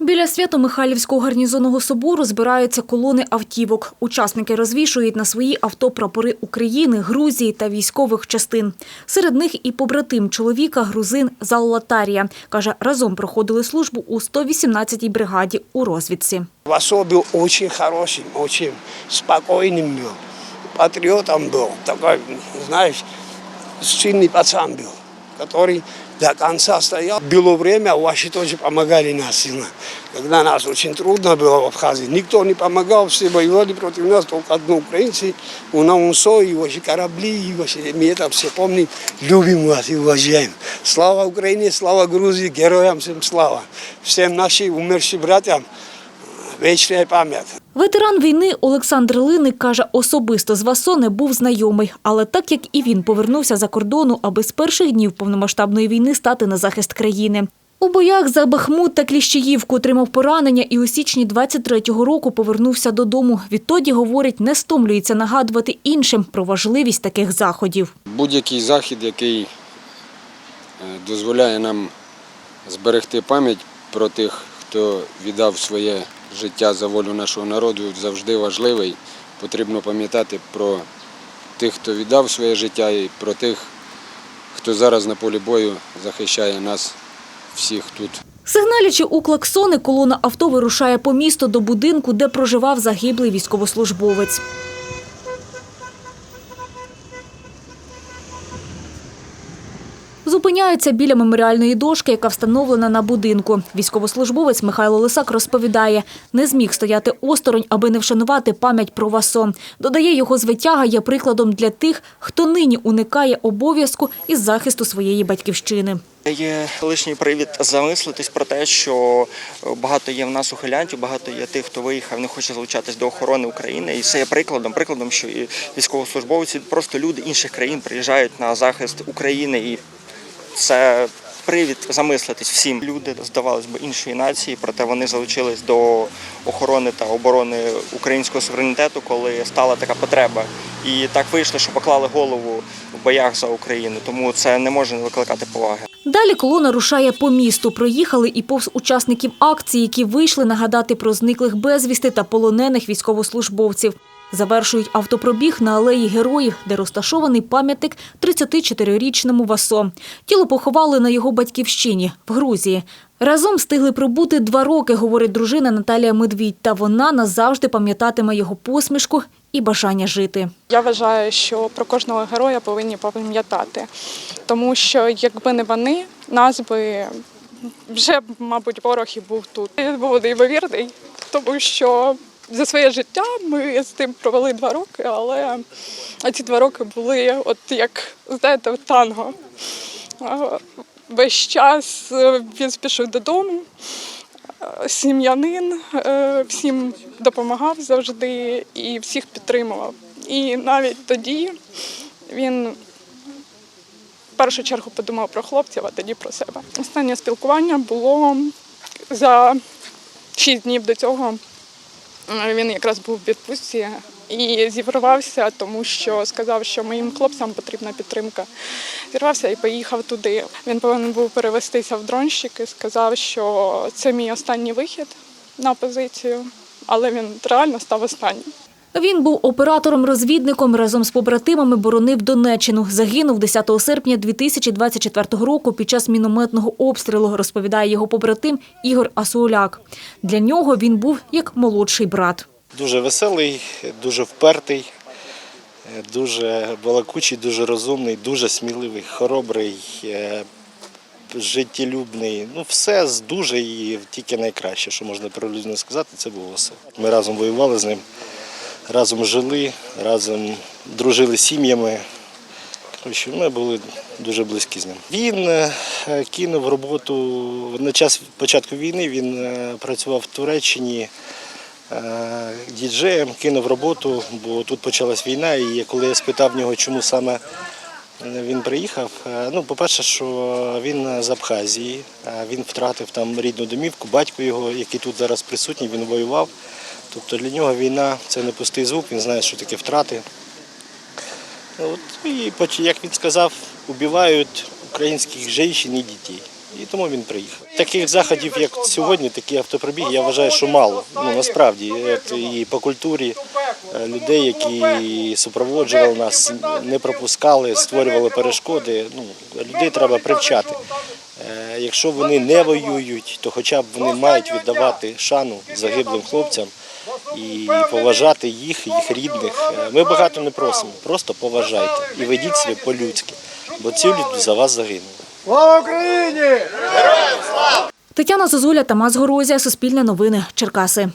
Біля Свято-Михайлівського гарнізонного собору збираються колони автівок. Учасники розвішують на свої авто прапори України, Грузії та військових частин. Серед них і побратим чоловіка грузин Заллатарія. Каже, разом проходили службу у 118-й бригаді у розвідці. Васо был очень хорошим, очень спокойным был. Патриотом был. Такой, знаешь, сильный пацан был, который до конца стоял. Было время, ваши тоже помогали нас сильно. Когда нас очень трудно было в Абхазии, никто не помогал, все воевали против нас, только одни украинцы, у Наунсо, и ваши корабли, и ваши, мы это все помним, любим вас и уважаем. Слава Украине, слава Грузии, героям всем слава. Всем нашим умершим братьям Вечная пам'ять. Ветеран війни Олександр Линик каже, особисто з Васо не був знайомий, але так як і він повернувся за кордону, аби з перших днів повномасштабної війни стати на захист країни. У боях за Бахмут та Кліщеївку отримав поранення і у січні 23-го року повернувся додому. Відтоді, говорить, не стомлюється нагадувати іншим про важливість таких заходів. Будь-який захід, який е, дозволяє нам зберегти пам'ять про тих, хто віддав своє життя за волю нашого народу, завжди важливий. Потрібно пам'ятати про тих, хто віддав своє життя, і про тих, хто зараз на полі бою захищає нас всіх тут. Сигналячи у клаксони, колона авто вирушає по місту до будинку, де проживав загиблий військовослужбовець. Зупиняються біля меморіальної дошки, яка встановлена на будинку. Військовослужбовець Михайло Лисак розповідає, не зміг стояти осторонь, аби не вшанувати пам'ять про Васо. Додає, його звитяга є прикладом для тих, хто нині уникає обов'язку із захисту своєї батьківщини. Є лишній привід замислитись про те, що багато є в нас ухилянтів, багато є тих, хто виїхав, не хоче залучатись до охорони України. І це є прикладом, прикладом, що і військовослужбовці, просто люди інших країн приїжджають на захист України, і це привід замислитись всім. Люди здавалось би іншої нації, проте вони залучились до охорони та оборони українського суверенітету, коли стала така потреба. І так вийшло, що поклали голову в боях за Україну. Тому це не може не викликати поваги. Далі колона рушає по місту. Проїхали і повз учасників акції, які вийшли нагадати про зниклих безвісти та полонених військовослужбовців. Завершують автопробіг на алеї героїв, де розташований пам'ятник 34-річному Васо. Тіло поховали на його батьківщині в Грузії. Разом встигли пробути два роки, говорить дружина Наталія Медвідь. Та вона назавжди пам'ятатиме його посмішку і бажання жити. Я вважаю, що про кожного героя повинні пам'ятати, тому що якби не вони, нас би вже, мабуть, ворог і був тут. Він був неймовірний, тому що за своє життя ми з тим провели два роки, але ці два роки були, от як знаєте, танго. Весь час е, він спішив додому, е, сім'янин, е, всім допомагав завжди і всіх підтримував. І навіть тоді він в першу чергу подумав про хлопців, а тоді про себе. Останнє спілкування було за шість днів до цього. Він якраз був в відпустці і зірвався, тому що сказав, що моїм хлопцям потрібна підтримка. Зірвався і поїхав туди. Він повинен був перевестися в дронщик і сказав, що це мій останній вихід на позицію, але він реально став останнім. Він був оператором-розвідником разом з побратимами боронив Донеччину. Загинув 10 серпня 2024 року під час мінометного обстрілу, розповідає його побратим Ігор Асуоляк. Для нього він був як молодший брат. Дуже веселий, дуже впертий, дуже балакучий, дуже розумний, дуже сміливий, хоробрий, е, життєлюбний. Ну, все з дуже і тільки найкраще, що можна про людину сказати, це був Василь. Ми разом воювали з ним, разом жили, разом дружили сім'ями. Коротше, ми були дуже близькі з ним. Він е, кинув роботу на час початку війни. Він е, працював в Туреччині е, діджеєм, кинув роботу, бо тут почалась війна. І коли я спитав нього, чому саме він приїхав, ну, по-перше, що він з Абхазії, він втратив там рідну домівку, батько його, який тут зараз присутній, він воював. Тобто для нього війна це не пустий звук, він знає, що таке втрати. От, і як він сказав, убивають українських жінок і дітей. І тому він приїхав. Таких заходів, як сьогодні, такі автопробіги, я вважаю, що мало. Ну насправді і по культурі е, людей, які супроводжували нас, не пропускали, створювали перешкоди. Ну людей треба привчати. Е, Якщо вони не воюють, то хоча б вони мають віддавати шану загиблим хлопцям і поважати їх, їх рідних. Е, Ми багато не просимо, просто поважайте і ведіть себе по-людськи, бо ці люди за вас загинули. Героям слава! Тетяна Зозуля, Тамас Горозія, Суспільне новини, Черкаси.